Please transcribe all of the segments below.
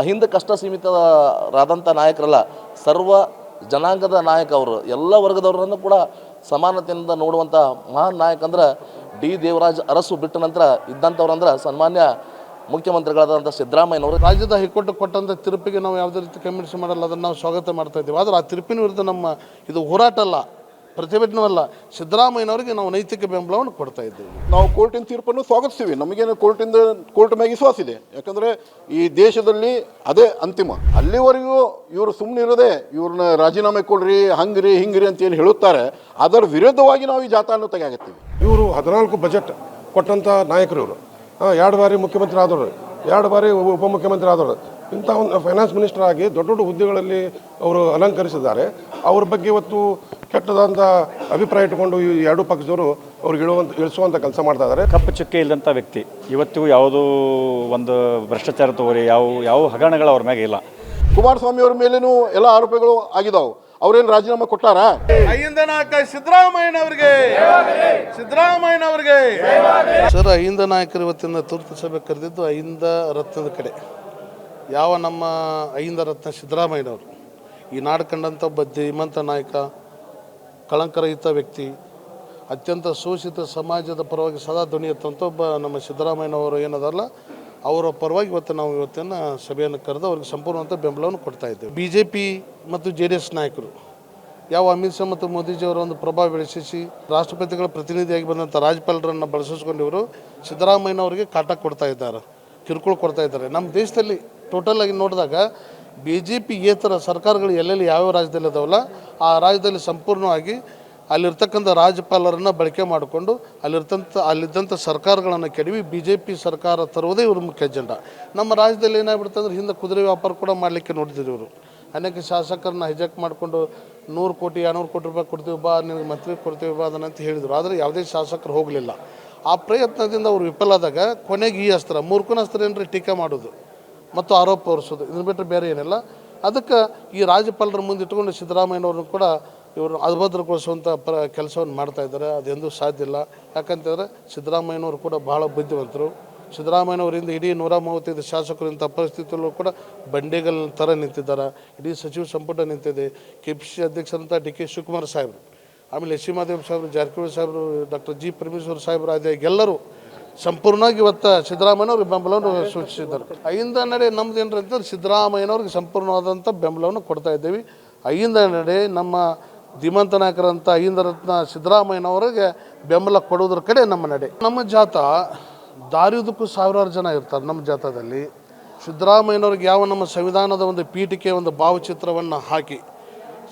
ಅಹಿಂದ ಕಷ್ಟ ಸೀಮಿತರಾದಂಥ ನಾಯಕರಲ್ಲ, ಸರ್ವ ಜನಾಂಗದ ನಾಯಕ ಅವರು, ಎಲ್ಲ ವರ್ಗದವರನ್ನು ಕೂಡ ಸಮಾನತೆಯಿಂದ ನೋಡುವಂಥ ಮಹಾನ್ ನಾಯಕ ಅಂದ್ರೆ ಡಿ. ದೇವರಾಜ್ ಅರಸು ಬಿಟ್ಟ ನಂತರ ಇದ್ದಂಥವ್ರು ಅಂದ್ರೆ ಸನ್ಮಾನ್ಯ ಮುಖ್ಯಮಂತ್ರಿಗಳಾದಂಥ ಸಿದ್ದರಾಮಯ್ಯನವರು. ರಾಜ್ಯದ ಹೈಕೋರ್ಟ್ ಕೊಟ್ಟಂಥ ತೀರ್ಪಿಗೆ ನಾವು ಯಾವುದೇ ರೀತಿ ಕಮೆಂಟ್ಸ್ ಮಾಡಲ್ಲ, ಅದನ್ನು ನಾವು ಸ್ವಾಗತ ಮಾಡ್ತಾ ಇದ್ದೀವಿ. ಆದರೆ ಆ ತೀರ್ಪಿನ ವಿರುದ್ಧ ನಮ್ಮ ಇದು ಹೋರಾಟ ಅಲ್ಲ. ಪ್ರತಿಭಟನೆ ಅಲ್ಲ ಸಿದ್ದರಾಮಯ್ಯನವರಿಗೆ ನಾವು ನೈತಿಕ ಬೆಂಬಲವನ್ನು ಕೊಡ್ತಾ ಇದ್ದೇವೆ. ನಾವು ಕೋರ್ಟಿನ ತೀರ್ಪನ್ನು ಸ್ವಾಗತಿಸ್ತೀವಿ. ನಮಗೇನು ಕೋರ್ಟಿಂದ ಕೋರ್ಟ್ ಮ್ಯಾಗ ವಿಶ್ವಾಸ ಇದೆ. ಯಾಕಂದರೆ ಈ ದೇಶದಲ್ಲಿ ಅದೇ ಅಂತಿಮ. ಅಲ್ಲಿವರೆಗೂ ಇವರು ಸುಮ್ಮನೆ ಇರೋದೇ ಇವ್ರನ್ನ ರಾಜೀನಾಮೆ ಕೊಡ್ರಿ ಹಂಗ್ರಿ ಹಿಂಗ್ರಿ ಅಂತ ಏನು ಹೇಳುತ್ತಾರೆ ಅದರ ವಿರುದ್ಧವಾಗಿ ನಾವು ಈ ಜಾಥಾವನ್ನು ತೆಗೆಯಾಗತ್ತೀವಿ ಇವರು ಹದಿನಾಲ್ಕು ಬಜೆಟ್ ಕೊಟ್ಟಂಥ ನಾಯಕರು ಇವರು ಎರಡು ಬಾರಿ ಮುಖ್ಯಮಂತ್ರಿ ಆದವರು. ಎರಡು ಬಾರಿ ಉಪ- ಉಪಮುಖ್ಯಮಂತ್ರಿ ಆದವರು. ಇಂಥ ಒಂದು ಫೈನಾನ್ಸ್ ಮಿನಿಸ್ಟರ್ ಆಗಿ ದೊಡ್ಡ ದೊಡ್ಡ ಹುದ್ದೆಗಳಲ್ಲಿ ಅವರು ಅಲಂಕರಿಸಿದ್ದಾರೆ. ಅವ್ರ ಬಗ್ಗೆ ಇವತ್ತು ಕೆಟ್ಟದಂಥ ಅಭಿಪ್ರಾಯ ಇಟ್ಟುಕೊಂಡು ಈ ಎರಡು ಪಕ್ಷದವರು ಅವ್ರಿಗೆ ಇಳುವಂಥ ಇಳಿಸುವಂಥ ಕೆಲಸ ಮಾಡ್ತಾ ಇದ್ದಾರೆ. ಕಪ್ಪು ಚುಕ್ಕೆ ಇಲ್ಲದಂಥ ವ್ಯಕ್ತಿ. ಇವತ್ತಿಗೂ ಯಾವುದೂ ಒಂದು ಭ್ರಷ್ಟಾಚಾರ ತೋರಿ ಯಾವ ಯಾವ ಹಗರಣಗಳು ಅವ್ರ ಮ್ಯಾಗೆ ಇಲ್ಲ. ಕುಮಾರಸ್ವಾಮಿ ಅವ್ರ ಮೇಲೇನು ಎಲ್ಲ ಆರೋಪಗಳು ಆಗಿದಾವು. ಅವ್ರೇನು ರಾಜೀನಾಮೆ ಕೊಟ್ಟಾರ? ನಾಯಕ ಸಿದ್ದರಾಮಯ್ಯನವ್ರಿಗೆ. ಸಿದ್ದರಾಮಯ್ಯನವ್ರಿಗೆ. ಸರ್ ಅಹಿಂದ ನಾಯಕರು ಇವತ್ತಿನ ತುರ್ತು ಸಭೆ ಕರೆದಿದ್ದು ಅಹಿಂದ ರತ್ನದ ಕಡೆ. ಯಾವ ನಮ್ಮ ಅಹಿಂದ ರತ್ನ ಸಿದ್ದರಾಮಯ್ಯನವರು, ಈ ನಾಡು ಕಂಡಂಥ ಒಬ್ಬ ಧೀಮಂತ ನಾಯಕ, ಕಳಂಕರಹಿತ ವ್ಯಕ್ತಿ, ಅತ್ಯಂತ ಶೋಷಿತ ಸಮಾಜದ ಪರವಾಗಿ ಸದಾ ಧ್ವನಿ ಎತ್ತಂಥ ಒಬ್ಬ ನಮ್ಮ ಸಿದ್ದರಾಮಯ್ಯನವರು ಏನದಲ್ಲ ಅವರ ಪರವಾಗಿ ಇವತ್ತು ನಾವು ಇವತ್ತಿನ ಸಭೆಯನ್ನು ಕರೆದು ಅವ್ರಿಗೆ ಸಂಪೂರ್ಣವಂತ ಬೆಂಬಲವನ್ನು ಕೊಡ್ತಾ ಇದ್ದೇವೆ. ಬಿ ಜೆ ಪಿ ಮತ್ತು ಜೆ ಡಿ ಎಸ್ ನಾಯಕರು, ಯಾವ ಅಮಿತ್ ಶಾ ಮತ್ತು ಮೋದಿಜಿಯವರ ಒಂದು ಪ್ರಭಾವ ಬೆಳೆಸಿಸಿ ರಾಷ್ಟ್ರಪತಿಗಳ ಪ್ರತಿನಿಧಿಯಾಗಿ ಬಂದಂಥ ರಾಜ್ಯಪಾಲರನ್ನು ಬಳಸಿಕೊಂಡು ಇವರು ಸಿದ್ದರಾಮಯ್ಯನವರಿಗೆ ಕಾಟ ಕೊಡ್ತಾ ಇದ್ದಾರೆ, ಕಿರುಕುಳ ಕೊಡ್ತಾ ಇದ್ದಾರೆ. ನಮ್ಮ ದೇಶದಲ್ಲಿ ಟೋಟಲ್ ಆಗಿ ನೋಡಿದಾಗ ಬಿ ಜೆ ಪಿ ಏತರ ಸರ್ಕಾರಗಳು ಎಲ್ಲೆಲ್ಲಿ ಯಾವ್ಯಾವ ರಾಜ್ಯದಲ್ಲಿ ಅದಾವಲ್ಲ, ಆ ರಾಜ್ಯದಲ್ಲಿ ಸಂಪೂರ್ಣವಾಗಿ ಅಲ್ಲಿರ್ತಕ್ಕಂಥ ರಾಜ್ಯಪಾಲರನ್ನು ಬಳಕೆ ಮಾಡಿಕೊಂಡು ಅಲ್ಲಿರ್ತಂಥ, ಅಲ್ಲಿದ್ದಂಥ ಸರ್ಕಾರಗಳನ್ನು ಕೆಡವಿ ಬಿ ಜೆ ಪಿ ಸರ್ಕಾರ ತರುವುದೇ ಇವರು ಮುಖ್ಯ ಅಜೆಂಡಾ ನಮ್ಮ ರಾಜ್ಯದಲ್ಲಿ ಏನಾಗ್ಬಿಡುತ್ತೆ ಅಂದ್ರೆ ಹಿಂದೆ ಕುದುರೆ ವ್ಯಾಪಾರ ಕೂಡ ಮಾಡಲಿಕ್ಕೆ ನೋಡಿದ್ರು ಇವರು. ಅನೇಕ ಶಾಸಕರನ್ನ ಹೈಜಾಕ್ ಮಾಡಿಕೊಂಡು ನೂರು ಕೋಟಿ ಎರಡುನೂರು ಕೋಟಿ ರೂಪಾಯಿ ಕೊಡ್ತೀವಿ, ಬಾ ನಿಮಗೆ ಮಂತ್ರಿ ಕೊಡ್ತೀವಿ, ಬಾ ಅದನ್ನಂತ ಹೇಳಿದರು. ಆದರೆ ಯಾವುದೇ ಶಾಸಕರು ಹೋಗಲಿಲ್ಲ. ಆ ಪ್ರಯತ್ನದಿಂದ ಅವರು ವಿಫಲಾದಾಗ ಕೊನೆಗೆ ಈ ಅಸ್ತ್ರ, ಮೂರ್ಖನ ಅಸ್ತ್ರ ಏನ್ರಿ ಟೀಕೆ ಮಾಡೋದು? ಮತ್ತು ಆರೋಪ ಹೊರಿಸೋದು. ಇದನ್ನು ಬಿಟ್ಟರೆ ಬೇರೆ ಏನಿಲ್ಲ. ಅದಕ್ಕೆ ಈ ರಾಜ್ಯಪಾಲರ ಮುಂದೆ ಇಟ್ಕೊಂಡು ಸಿದ್ದರಾಮಯ್ಯನವ್ರನ್ನ ಕೂಡ ಇವರು ಅಭದ್ರಗೊಳಿಸುವಂಥ ಪ್ರ ಕೆಲಸವನ್ನು ಮಾಡ್ತಾ ಇದ್ದಾರೆ. ಅದೆಂದೂ ಸಾಧ್ಯ ಇಲ್ಲ. ಯಾಕಂತಂದರೆ ಸಿದ್ದರಾಮಯ್ಯನವರು ಕೂಡ ಬಹಳ ಬುದ್ಧಿವಂತರು. ಸಿದ್ದರಾಮಯ್ಯನವರಿಂದ ಇಡೀ ನೂರ ಮೂವತ್ತೈದು ಶಾಸಕರು ಇಂಥ ಪರಿಸ್ಥಿತಿಯಲ್ಲೂ ಕೂಡ ಬಂಡೆಗಲ್ ಥರ ನಿಂತಿದ್ದಾರೆ. ಇಡೀ ಸಚಿವ ಸಂಪುಟ ನಿಂತಿದೆ. ಕೆ ಪಿ ಸಿ ಅಧ್ಯಕ್ಷರಂತ ಡಿ ಕೆ ಶಿವಕುಮಾರ್ ಸಾಹೇಬರು, ಆಮೇಲೆ ಎಸ್ ಸಿ ಮಾದೇವ್ ಸಾಹೇಬರು, ಜಾರಕಿಹೊಳಿ ಸಾಹೇಬರು, ಡಾಕ್ಟರ್ ಜಿ ಪರಮೇಶ್ವರ್ ಸಾಹೇಬರು ಅದೇ ಎಲ್ಲರೂ ಸಂಪೂರ್ಣವಾಗಿ ಇವತ್ತು ಸಿದ್ದರಾಮಯ್ಯವ್ರಿಗೆ ಬೆಂಬಲವನ್ನು ಸೂಚಿಸಿದ್ದಾರೆ. ಅಹಿಂದ ನಡೆ ನಮ್ದು ಏನರ ಅಂತಂದ್ರೆ ಸಿದ್ದರಾಮಯ್ಯನವ್ರಿಗೆ ಸಂಪೂರ್ಣವಾದಂಥ ಬೆಂಬಲವನ್ನು ಕೊಡ್ತಾ ಇದ್ದೀವಿ. ಅಹಿಂದ ನಡೆ ನಮ್ಮ ಧೀಮಂತ ನಾಯಕರಂಥ ಅಹಿಂದ ರತ್ನ ಸಿದ್ದರಾಮಯ್ಯನವರಿಗೆ ಬೆಂಬಲ ಕೊಡೋದ್ರ ಕಡೆ ನಮ್ಮ ನಡೆ. ನಮ್ಮ ಜಾತ ದಾರಿಯುದಕ್ಕೂ ಸಾವಿರಾರು ಜನ ಇರ್ತಾರೆ ನಮ್ಮ ಜಾಥಾದಲ್ಲಿ ಸಿದ್ದರಾಮಯ್ಯನವ್ರಿಗೆ ಯಾವ ನಮ್ಮ ಸಂವಿಧಾನದ ಒಂದು ಪೀಠಿಕೆ ಒಂದು ಭಾವಚಿತ್ರವನ್ನು ಹಾಕಿ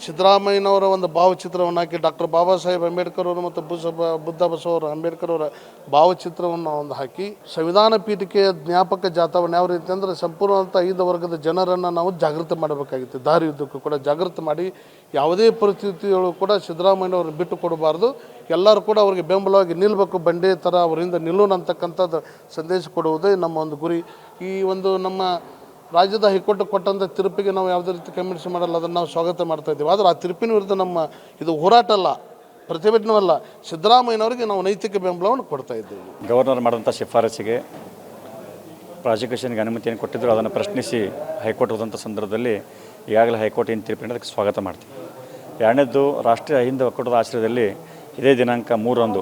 ಸಿದ್ದರಾಮಯ್ಯನವರ ಒಂದು ಭಾವಚಿತ್ರವನ್ನು ಹಾಕಿ ಡಾಕ್ಟರ್ ಬಾಬಾ ಸಾಹೇಬ್ ಅಂಬೇಡ್ಕರ್ ಅವರು ಮತ್ತು ಬುಸ ಬುದ್ಧ ಬಸವರ ಅಂಬೇಡ್ಕರ್ ಅವರ ಭಾವಚಿತ್ರವನ್ನು ಒಂದು ಹಾಕಿ, ಸಂವಿಧಾನ ಪೀಠಿಕೆಯ ಜ್ಞಾಪಕ ಜಾಥವನ್ನು ಯಾವ ರೀತಿ ಅಂದರೆ ಸಂಪೂರ್ಣವಂತ ಐದು ವರ್ಗದ ಜನರನ್ನು ನಾವು ಜಾಗೃತಿ ಮಾಡಬೇಕಾಗಿತ್ತು. ದಾರಿಯುದ್ದಕ್ಕೂ ಕೂಡ ಜಾಗೃತಿ ಮಾಡಿ ಯಾವುದೇ ಪರಿಸ್ಥಿತಿಗಳು ಕೂಡ ಸಿದ್ದರಾಮಯ್ಯನವ್ರನ್ನ ಬಿಟ್ಟು ಕೊಡಬಾರ್ದು. ಎಲ್ಲರೂ ಕೂಡ ಅವರಿಗೆ ಬೆಂಬಲವಾಗಿ ನಿಲ್ಲಬೇಕು ಬಂಡೆ ಥರ ಅವರಿಂದ ನಿಲ್ಲೋಣ ಅಂತಕ್ಕಂಥದ್ದು ಸಂದೇಶ ಕೊಡುವುದೇ ನಮ್ಮ ಒಂದು ಗುರಿ. ಈ ಒಂದು ನಮ್ಮ ರಾಜ್ಯದ ಹೈಕೋರ್ಟ್ ಕೊಟ್ಟಂಥ ತೀರ್ಪಿಗೆ ನಾವು ಯಾವುದೇ ರೀತಿ ಕಮಿಟ್ಸ್ ಮಾಡಲ್ಲ, ಅದನ್ನು ನಾವು ಸ್ವಾಗತ ಮಾಡ್ತಾ ಇದ್ದೀವಿ. ಆದರೆ ಆ ತೀರ್ಪಿನ ವಿರುದ್ಧ ನಮ್ಮ ಇದು ಹೋರಾಟ ಅಲ್ಲ, ಪ್ರತಿಭಟನೆ ಅಲ್ಲ. ಸಿದ್ದರಾಮಯ್ಯನವರಿಗೆ ನಾವು ನೈತಿಕ ಬೆಂಬಲವನ್ನು ಕೊಡ್ತಾ ಇದ್ದೀವಿ. ಗವರ್ನರ್ ಮಾಡಿದಂಥ ಶಿಫಾರಸಿಗೆ ಪ್ರಾಸಿಕ್ಯೂಷನ್ಗೆ ಅನುಮತಿಯನ್ನು ಕೊಟ್ಟಿದ್ದರು ಅದನ್ನು ಪ್ರಶ್ನಿಸಿ ಹೈಕೋರ್ಟ್ ಹೋದಂಥ ಸಂದರ್ಭದಲ್ಲಿ ಈಗಾಗಲೇ ಹೈಕೋರ್ಟ್ ಏನು ತೀರ್ಪಿನ ಅದಕ್ಕೆ ಸ್ವಾಗತ ಮಾಡ್ತೀವಿ. ಎರಡನೇದು ರಾಷ್ಟ್ರೀಯ ಅಹಿಂದ ಒಕ್ಕೂಟದ ಆಶ್ರಯದಲ್ಲಿ ಇದೇ ದಿನಾಂಕ ಮೂರರಂದು,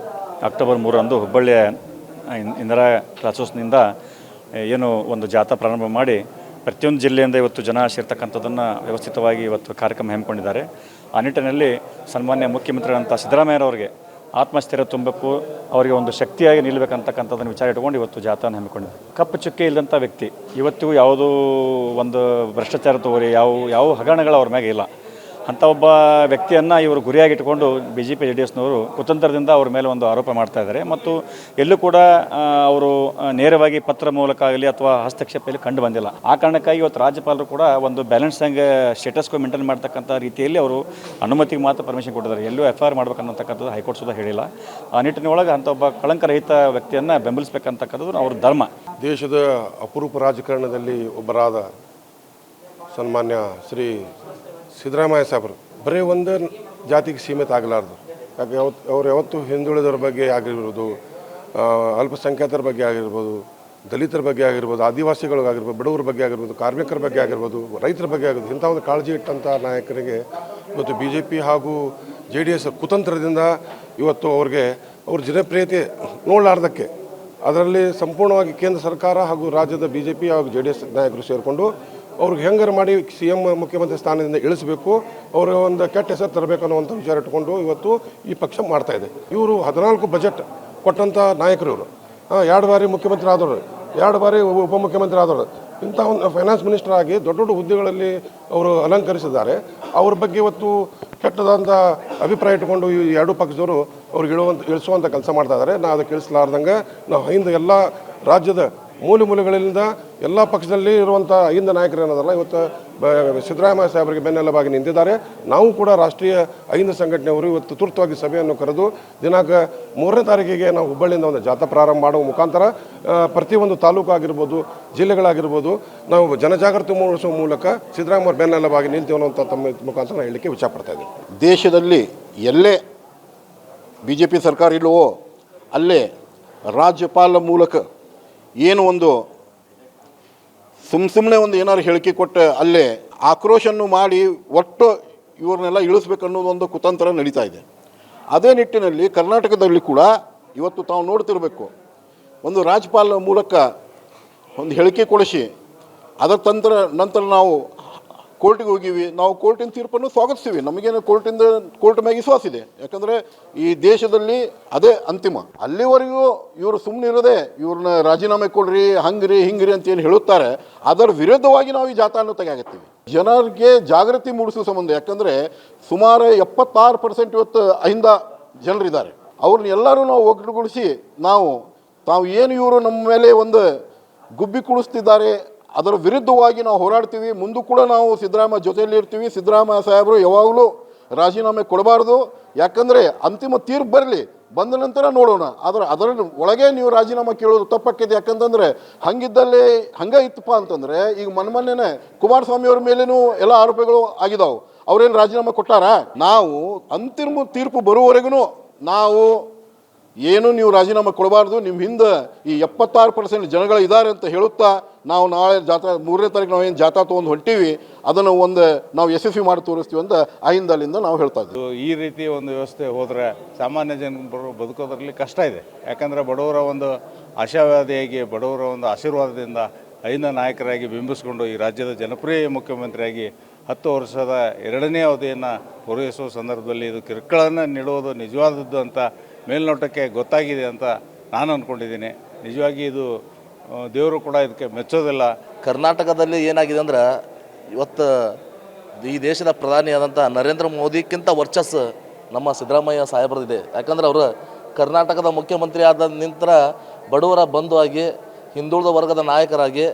ಅಕ್ಟೋಬರ್ ಮೂರರಂದು ಹುಬ್ಬಳ್ಳಿಯ ಇಂದಿರಾ ಕ್ಲಾಸಸ್ನಿಂದ ಏನು ಒಂದು ಜಾಥಾ ಪ್ರಾರಂಭ ಮಾಡಿ ಪ್ರತಿಯೊಂದು ಜಿಲ್ಲೆಯಿಂದ ಇವತ್ತು ಜನ ಸೇರ್ತಕ್ಕಂಥದ್ದನ್ನು ವ್ಯವಸ್ಥಿತವಾಗಿ ಇವತ್ತು ಕಾರ್ಯಕ್ರಮ ಹಮ್ಮಿಕೊಂಡಿದ್ದಾರೆ. ಆ ನಿಟ್ಟಿನಲ್ಲಿ ಸನ್ಮಾನ್ಯ ಮುಖ್ಯಮಂತ್ರಿಗಳಂಥ ಸಿದ್ದರಾಮಯ್ಯರವರಿಗೆ ಆತ್ಮಸ್ಥೈರ್ಯ ತುಂಬಬೇಕು, ಅವರಿಗೆ ಒಂದು ಶಕ್ತಿಯಾಗಿ ನಿಲ್ಲಬೇಕಂತಕ್ಕಂಥದ್ದನ್ನು ವಿಚಾರ ಇಟ್ಕೊಂಡು ಇವತ್ತು ಜಾಥಾನ ಹಮ್ಮಿಕೊಂಡಿದೆ ಕಪ್ಪು ಚುಕ್ಕೆ ಇಲ್ಲದಂಥ ವ್ಯಕ್ತಿ, ಇವತ್ತಿಗೂ ಯಾವುದೂ ಒಂದು ಭ್ರಷ್ಟಾಚಾರ ತೋರಿ, ಯಾವ ಯಾವ ಹಗರಣಗಳು ಅವ್ರ ಮ್ಯಾಗೆ ಇಲ್ಲ. ಅಂಥ ಒಬ್ಬ ವ್ಯಕ್ತಿಯನ್ನು ಇವರು ಗುರಿಯಾಗಿಟ್ಟುಕೊಂಡು B J P J D ಎಸ್ನವರು ಕುತಂತ್ರದಿಂದ ಅವ್ರ ಮೇಲೆ ಒಂದು ಆರೋಪ ಮಾಡ್ತಾ ಇದ್ದಾರೆ. ಮತ್ತು ಎಲ್ಲೂ ಕೂಡ ಅವರು ನೇರವಾಗಿ ಪತ್ರ ಮೂಲಕ ಆಗಲಿ ಅಥವಾ ಹಸ್ತಕ್ಷೇಪದಲ್ಲಿ ಕಂಡು ಬಂದಿಲ್ಲ. ಆ ಕಾರಣಕ್ಕಾಗಿ ಇವತ್ತು ರಾಜ್ಯಪಾಲರು ಕೂಡ ಒಂದು ಬ್ಯಾಲೆನ್ಸ್ ಸ್ಟೇಟಸ್ಗೂ ಮೇಂಟೈನ್ ಮಾಡ್ತಕ್ಕಂಥ ರೀತಿಯಲ್ಲಿ ಅವರು ಅನುಮತಿಗೆ ಮಾತ್ರ ಪರ್ಮಿಷನ್ ಕೊಟ್ಟಿದ್ದಾರೆ. ಎಲ್ಲೂ ಎಫ್ ಐ ಆರ್ ಮಾಡ್ಬೇಕನ್ನತಕ್ಕಂಥದ್ದು ಹೈಕೋರ್ಟ್ ಸುಧಾ ಹೇಳಿಲ್ಲ. ಆ ನಿಟ್ಟಿನೊಳಗೆ ಅಂಥ ಒಬ್ಬ ಕಳಂಕರಹಿತ ವ್ಯಕ್ತಿಯನ್ನು ಬೆಂಬಲಿಸಬೇಕಂತಕ್ಕಂಥದ್ದು ಅವ್ರ ಧರ್ಮ. ದೇಶದ ಅಪರೂಪ ರಾಜಕಾರಣದಲ್ಲಿ ಒಬ್ಬರಾದ ಸನ್ಮಾನ್ಯ ಶ್ರೀ ಸಿದ್ದರಾಮಯ್ಯ ಸಾಹೇಬರು, ಬರೀ ಒಂದು ಜಾತಿಗೆ ಸೀಮಿತ ಆಗಲಾರ್ದು. ಯಾಕೆ ಯಾವತ್ತು ಅವ್ರು ಯಾವತ್ತು ಹಿಂದುಳಿದವ್ರ ಬಗ್ಗೆ ಆಗಿರ್ಬೋದು ಅಲ್ಪಸಂಖ್ಯಾತರ ಬಗ್ಗೆ ಆಗಿರ್ಬೋದು, ದಲಿತರ ಬಗ್ಗೆ ಆಗಿರ್ಬೋದು, ಆದಿವಾಸಿಗಳಿಗಾಗಿರ್ಬೋದು, ಬಡವರ ಬಗ್ಗೆ ಆಗಿರ್ಬೋದು, ಕಾರ್ಮಿಕರ ಬಗ್ಗೆ ಆಗಿರ್ಬೋದು, ರೈತರ ಬಗ್ಗೆ ಆಗಿರ್ಬೋದು, ಇಂಥ ಒಂದು ಕಾಳಜಿ ಇಟ್ಟಂಥ ನಾಯಕರಿಗೆ ಇವತ್ತು ಬಿ ಜೆ ಪಿ ಹಾಗೂ ಜೆ ಡಿ ಎಸ್ ಕುತಂತ್ರದಿಂದ ಇವತ್ತು ಅವ್ರಿಗೆ ಅವ್ರ ಜನಪ್ರಿಯತೆ ನೋಡಲಾರ್ದಕ್ಕೆ. ಅದರಲ್ಲಿ ಸಂಪೂರ್ಣವಾಗಿ ಕೇಂದ್ರ ಸರ್ಕಾರ ಹಾಗೂ ರಾಜ್ಯದ ಬಿ ಜೆ ಪಿ ಹಾಗೂ ಜೆ ಡಿ ಎಸ್ ನಾಯಕರು ಸೇರಿಕೊಂಡು ಅವ್ರಿಗೆ ಹೆಂಗಾರ ಮಾಡಿ ಸಿ ಎಂ ಮುಖ್ಯಮಂತ್ರಿ ಸ್ಥಾನದಿಂದ ಇಳಿಸಬೇಕು ಅವರ ಒಂದು ಕೆಟ್ಟ ಹೆಸರು ತರಬೇಕು ಅನ್ನುವಂಥ ವಿಚಾರ ಇಟ್ಕೊಂಡು ಇವತ್ತು ಈ ಪಕ್ಷ ಮಾಡ್ತಾ ಇದೆ. ಇವರು ಹದಿನಾಲ್ಕು ಬಜೆಟ್ ಕೊಟ್ಟಂಥ ನಾಯಕರು ಇವರು. ಎರಡು ಬಾರಿ ಮುಖ್ಯಮಂತ್ರಿ ಆದವರು, ಎರಡು ಬಾರಿ ಉಪ- ಉಪಮುಖ್ಯಮಂತ್ರಿ ಆದವರು. ಇಂಥ ಒಂದು ಫೈನಾನ್ಸ್ ಮಿನಿಸ್ಟರ್ ಆಗಿ ದೊಡ್ಡ ದೊಡ್ಡ ಹುದ್ದೆಗಳಲ್ಲಿ ಅವರು ಅಲಂಕರಿಸಿದ್ದಾರೆ. ಅವ್ರ ಬಗ್ಗೆ ಇವತ್ತು ಕೆಟ್ಟದಂಥ ಅಭಿಪ್ರಾಯ ಇಟ್ಕೊಂಡು ಈ ಎರಡೂ ಪಕ್ಷದವರು ಅವ್ರಿಗೆ ಇಳುವಂಥ ಇಳಿಸುವಂಥ ಕೆಲಸ ಮಾಡ್ತಾ ಇದ್ದಾರೆ. ನಾವು ಅದಕ್ಕೆ ಇಳಿಸಲಾರ್ದಂಗೆ ನಾವು ಹಿಂದೆ ಎಲ್ಲ ರಾಜ್ಯದ ಮೂಲೆ ಮೂಲೆಗಳಿಂದ ಎಲ್ಲ ಪಕ್ಷದಲ್ಲಿ ಇರುವಂಥ ಐದ ನಾಯಕರು ಏನದಲ್ಲ ಇವತ್ತು ಸಿದ್ದರಾಮಯ್ಯ ಸಾಹೇಬರಿಗೆ ಬೆನ್ನೆಲುಬಾಗಿ ನಿಂತಿದ್ದಾರೆ. ನಾವು ಕೂಡ ರಾಷ್ಟ್ರೀಯ ಐಂದ ಸಂಘಟನೆಯವರು ಇವತ್ತು ತುರ್ತವಾಗಿ ಸಭೆಯನ್ನು ಕರೆದು ದಿನಾಂಕ ಮೂರನೇ ತಾರೀಕಿಗೆ ನಾವು ಹುಬ್ಬಳ್ಳಿಯಿಂದ ಒಂದು ಜಾಥಾ ಪ್ರಾರಂಭ ಮಾಡುವ ಮುಖಾಂತರ ಪ್ರತಿಯೊಂದು ತಾಲೂಕು ಆಗಿರ್ಬೋದು, ಜಿಲ್ಲೆಗಳಾಗಿರ್ಬೋದು, ನಾವು ಜನಜಾಗೃತಿ ಮೂಡಿಸುವ ಮೂಲಕ ಸಿದ್ದರಾಮಯ್ಯ ಬೆನ್ನೆಲುಬಾಗಿ ನಿಲ್ತೀವಿ ಅನ್ನೋಂಥ ತಮ್ಮ ಮುಖಾಂತರ ಹೇಳಲಿಕ್ಕೆ ವಿಚಾರಪಡ್ತಾ ಇದ್ದೀನಿ ದೇಶದಲ್ಲಿ ಎಲ್ಲೇ ಬಿ ಸರ್ಕಾರ ಇಲ್ಲವೋ, ಅಲ್ಲೇ ರಾಜ್ಯಪಾಲ ಮೂಲಕ ಏನು ಒಂದು ಸುಮ್ಮ ಸುಮ್ಮನೆ ಒಂದು ಏನಾದ್ರು ಹೇಳಿಕೆ ಕೊಟ್ಟು ಅಲ್ಲೇ ಆಕ್ರೋಶನ್ನು ಮಾಡಿ ಒಟ್ಟು ಇವ್ರನ್ನೆಲ್ಲ ಇಳಿಸ್ಬೇಕು ಅನ್ನೋದು ಒಂದು ಕುತಂತ್ರ ನಡೀತಾ ಇದೆ. ಅದೇ ನಿಟ್ಟಿನಲ್ಲಿ ಕರ್ನಾಟಕದಲ್ಲಿ ಕೂಡ ಇವತ್ತು ತಾವು ನೋಡ್ತಿರಬೇಕು, ಒಂದು ರಾಜ್ಯಪಾಲ ಮೂಲಕ ಒಂದು ಹೇಳಿಕೆ ಕೊಡಿಸಿ, ಅದರ ತಂತ್ರ ನಂತರ ನಾವು ಕೋರ್ಟಿಗೆ ಹೋಗಿವಿ, ನಾವು ಕೋರ್ಟಿನ ತೀರ್ಪನ್ನು ಸ್ವಾಗತಿಸ್ತೀವಿ. ನಮಗೇನು ಕೋರ್ಟಿಂದ, ಕೋರ್ಟ್ ಮ್ಯಾಗ ವಿಶ್ವಾಸ ಇದೆ. ಯಾಕಂದರೆ ಈ ದೇಶದಲ್ಲಿ ಅದೇ ಅಂತಿಮ. ಅಲ್ಲಿವರೆಗೂ ಇವರು ಸುಮ್ಮನೆ ಇರೋದೇ, ಇವ್ರನ್ನ ರಾಜೀನಾಮೆ ಕೊಡ್ರಿ, ಹಂಗ್ರಿ, ಹಿಂಗ್ರಿ ಅಂತ ಏನು ಹೇಳುತ್ತಾರೆ. ಅದರ ವಿರುದ್ಧವಾಗಿ ನಾವು ಈ ಜಾಥಾವನ್ನು ತೆಗೆಯಾಗತ್ತೀವಿ ಜನರಿಗೆ ಜಾಗೃತಿ ಮೂಡಿಸುವ ಸಂಬಂಧ, ಯಾಕಂದರೆ ಸುಮಾರು ಎಪ್ಪತ್ತಾರು ಪರ್ಸೆಂಟ್ ಇವತ್ತು ಅಹಿಂದ ಜನರಿದ್ದಾರೆ. ಅವ್ರನ್ನ ಎಲ್ಲರೂ ನಾವು ಒಗ್ಗಟ್ಟುಗೊಳಿಸಿ ನಾವು, ತಾವು ಏನು ಇವರು ನಮ್ಮ ಮೇಲೆ ಒಂದು ಗುಬ್ಬಿ ಕುಳಿಸ್ತಿದ್ದಾರೆ ಅದರ ವಿರುದ್ಧವಾಗಿ ನಾವು ಹೋರಾಡ್ತೀವಿ. ಮುಂದೂ ಕೂಡ ನಾವು ಸಿದ್ದರಾಮಯ್ಯ ಜೊತೆಯಲ್ಲಿ ಇರ್ತೀವಿ. ಸಿದ್ದರಾಮಯ್ಯ ಸಾಹೇಬರು ಯಾವಾಗಲೂ ರಾಜೀನಾಮೆ ಕೊಡಬಾರ್ದು. ಯಾಕಂದರೆ ಅಂತಿಮ ತೀರ್ಪು ಬರಲಿ. ಬಂದ ನಂತರ ನೋಡೋಣ. ಆದರೆ ಅದರ ಒಳಗೆ ನೀವು ರಾಜೀನಾಮೆ ಕೇಳೋದು ತಪ್ಪಕ್ಕಿದೆ. ಯಾಕಂತಂದರೆ ಹಂಗಿದ್ದಲ್ಲಿ ಹಂಗೆ ಇತ್ತಪ್ಪ ಅಂತಂದರೆ ಈಗ ಮೊನ್ನೆ ಕುಮಾರಸ್ವಾಮಿ ಅವ್ರ ಮೇಲೇನೂ ಎಲ್ಲ ಆರೋಪಗಳು ಆಗಿದಾವೆ. ಅವ್ರೇನು ರಾಜೀನಾಮೆ ಕೊಟ್ಟಾರ? ನಾವು ಅಂತಿಮ ತೀರ್ಪು ಬರುವವರೆಗೂ ನಾವು ಏನು ನೀವು ರಾಜೀನಾಮೆ ಕೊಡಬಾರ್ದು ನಿಮ್ಮ ಹಿಂದೆ ಈ ಎಪ್ಪತ್ತಾರು ಪರ್ಸೆಂಟ್ ಜನಗಳು ಇದ್ದಾರೆ ಅಂತ ಹೇಳುತ್ತಾ ನಾವು ನಾಳೆ ಜಾತ್ರಾ, ಮೂರನೇ ತಾರೀಕು ನಾವು ಏನು ಜಾಥಾ ತೊಗೊಂಡು ಹೊಂಟೀವಿ, ಅದನ್ನು ಒಂದು ನಾವು ಯಶಸ್ವಿ ಮಾಡಿ ತೋರಿಸ್ತೀವಿ ಅಂತ ಅಹಿಂದಲಿಂದ ನಾವು ಹೇಳ್ತಾ ಇದ್ದೀವಿ. ಈ ರೀತಿ ಒಂದು ವ್ಯವಸ್ಥೆ ಹೋದರೆ ಸಾಮಾನ್ಯ ಜನರು ಬದುಕೋದ್ರಲ್ಲಿ ಕಷ್ಟ ಇದೆ. ಯಾಕಂದರೆ ಬಡವರ ಒಂದು ಆಶಾವಾದಿಯಾಗಿ, ಬಡವರ ಒಂದು ಆಶೀರ್ವಾದದಿಂದ ಐನ ನಾಯಕರಾಗಿ ಬಿಂಬಿಸ್ಕೊಂಡು ಈ ರಾಜ್ಯದ ಜನಪ್ರಿಯ ಮುಖ್ಯಮಂತ್ರಿಯಾಗಿ ಹತ್ತು ವರ್ಷದ ಎರಡನೇ ಅವಧಿಯನ್ನು ಪೂರೈಸುವ ಸಂದರ್ಭದಲ್ಲಿ ಇದು ಕಿರುಕುಳನ್ನು ನೀಡುವುದು ನಿಜವಾದದ್ದು ಅಂತ ಮೇಲ್ನೋಟಕ್ಕೆ ಗೊತ್ತಾಗಿದೆ ಅಂತ ನಾನು ಅಂದ್ಕೊಂಡಿದ್ದೀನಿ ನಿಜವಾಗಿ ಇದು ದೇವರು ಕೂಡ ಇದಕ್ಕೆ ಮೆಚ್ಚೋದಿಲ್ಲ. ಕರ್ನಾಟಕದಲ್ಲಿ ಏನಾಗಿದೆ ಅಂದ್ರೆ, ಇವತ್ತು ಈ ದೇಶದ ಪ್ರಧಾನಿಯಾದಂಥ ನರೇಂದ್ರ ಮೋದಿಗಿಂತ ವರ್ಚಸ್ಸು ನಮ್ಮ ಸಿದ್ದರಾಮಯ್ಯ ಸಾಹೇಬರದಿದೆ. ಯಾಕಂದ್ರೆ ಅವರು ಕರ್ನಾಟಕದ ಮುಖ್ಯಮಂತ್ರಿ ಆದ ನಂತರ ಬಡವರ ಆಗಿ, ಹಿಂದುಳಿದ ವರ್ಗದ ನಾಯಕರಾಗಿ,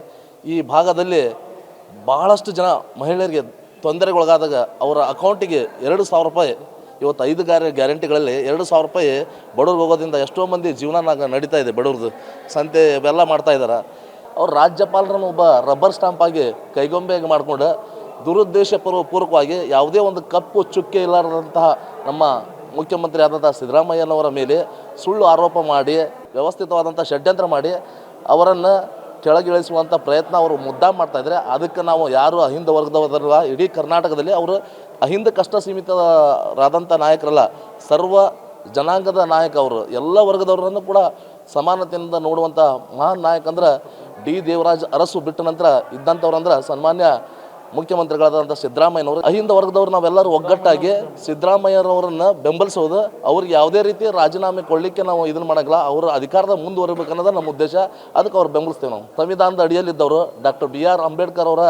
ಈ ಭಾಗದಲ್ಲಿ ಭಾಳಷ್ಟು ಜನ ಮಹಿಳೆಯರಿಗೆ ತೊಂದರೆಗೊಳಗಾದಾಗ ಅವರ ಅಕೌಂಟಿಗೆ ಎರಡು ಸಾವಿರ ರೂಪಾಯಿ ಇವತ್ತು ಐದು ಗಾರ ಗ್ಯಾರಂಟಿಗಳಲ್ಲಿ ಎರಡು ಸಾವಿರ ರೂಪಾಯಿ ಬಡವ್ರಿಗೆ ಹೋಗೋದ್ರಿಂದ ಎಷ್ಟೋ ಮಂದಿ ಜೀವನ ನಡೀತಾ ಇದೆ ಬಡವ್ರದ್ದು. ಸಂತೆ ಇವೆಲ್ಲ ಮಾಡ್ತಾ ಇದ್ದಾರೆ ಅವ್ರು ರಾಜ್ಯಪಾಲರನ್ನು ಒಬ್ಬ ರಬ್ಬರ್ ಸ್ಟಾಂಪ್ ಆಗಿ ಕೈಗೊಂಬೆಯಾಗಿ ಮಾಡಿಕೊಂಡು ದುರುದ್ದೇಶ ಪೂರ್ವ ಪೂರ್ವಕವಾಗಿ ಯಾವುದೇ ಒಂದು ಕಪ್ಪು ಚುಕ್ಕೆ ಇಲ್ಲಾರದಂತಹ ನಮ್ಮ ಮುಖ್ಯಮಂತ್ರಿ ಆದಂತಹ ಸಿದ್ದರಾಮಯ್ಯನವರ ಮೇಲೆ ಸುಳ್ಳು ಆರೋಪ ಮಾಡಿ, ವ್ಯವಸ್ಥಿತವಾದಂಥ ಷಡ್ಯಂತ್ರ ಮಾಡಿ ಅವರನ್ನು ಕೆಳಗಿಳಿಸುವಂಥ ಪ್ರಯತ್ನ ಅವರು ಮುದ್ದಾ ಮಾಡ್ತಾ ಇದ್ದಾರೆ ಅದಕ್ಕೆ ನಾವು ಯಾರು ಅಹಿಂದ ವರ್ಗದವರಲ್ಲ, ಇಡೀ ಕರ್ನಾಟಕದಲ್ಲಿ ಅವರು ಅಹಿಂದ ಕಷ್ಟ ಸೀಮಿತರಾದಂಥ ನಾಯಕರಲ್ಲ, ಸರ್ವ ಜನಾಂಗದ ನಾಯಕ ಅವರು, ಎಲ್ಲ ವರ್ಗದವರನ್ನು ಕೂಡ ಸಮಾನತೆಯಿಂದ ನೋಡುವಂಥ ಮಹಾನ್ ನಾಯಕ ಅಂದ್ರೆ ಡಿ ದೇವರಾಜ್ ಅರಸು ಬಿಟ್ಟ ನಂತರ ಇದ್ದಂಥವ್ರು ಅಂದ್ರೆ ಸನ್ಮಾನ್ಯ ಮುಖ್ಯಮಂತ್ರಿಗಳಾದಂಥ ಸಿದ್ದರಾಮಯ್ಯನವರು, ಅಹಿಂದ ವರ್ಗದವ್ರು ನಾವೆಲ್ಲರೂ ಒಗ್ಗಟ್ಟಾಗಿ ಸಿದ್ದರಾಮಯ್ಯರವರನ್ನ ಬೆಂಬಲಿಸೋದು, ಅವ್ರಿಗೆ ಯಾವುದೇ ರೀತಿ ರಾಜೀನಾಮೆ ಕೊಡಲಿಕ್ಕೆ ನಾವು ಇದನ್ನು ಮಾಡಂಗಿಲ್ಲ, ಅವರ ಅಧಿಕಾರದ ಮುಂದುವರಿಬೇಕನ್ನೋದು ನಮ್ಮ ಉದ್ದೇಶ. ಅದಕ್ಕೆ ಅವ್ರು ಬೆಂಬಲಿಸ್ತೇವೆ ನಾವು. ಸಂವಿಧಾನದ ಅಡಿಯಲ್ಲಿದ್ದವರು ಡಾಕ್ಟರ್ ಬಿ ಆರ್ ಅಂಬೇಡ್ಕರ್ ಅವರ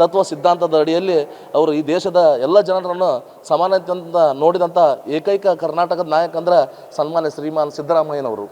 ತತ್ವ ಸಿದ್ಧಾಂತದ ಅಡಿಯಲ್ಲಿ ಅವರು ಈ ದೇಶದ ಎಲ್ಲ ಜನರನ್ನು ಸಮಾನತೆಯಿಂದ ನೋಡಿದಂಥ ಏಕೈಕ ಕರ್ನಾಟಕದ ನಾಯಕ ಅಂದ್ರೆ ಸನ್ಮಾನ್ಯ ಶ್ರೀಮಾನ್ ಸಿದ್ದರಾಮಯ್ಯನವರು.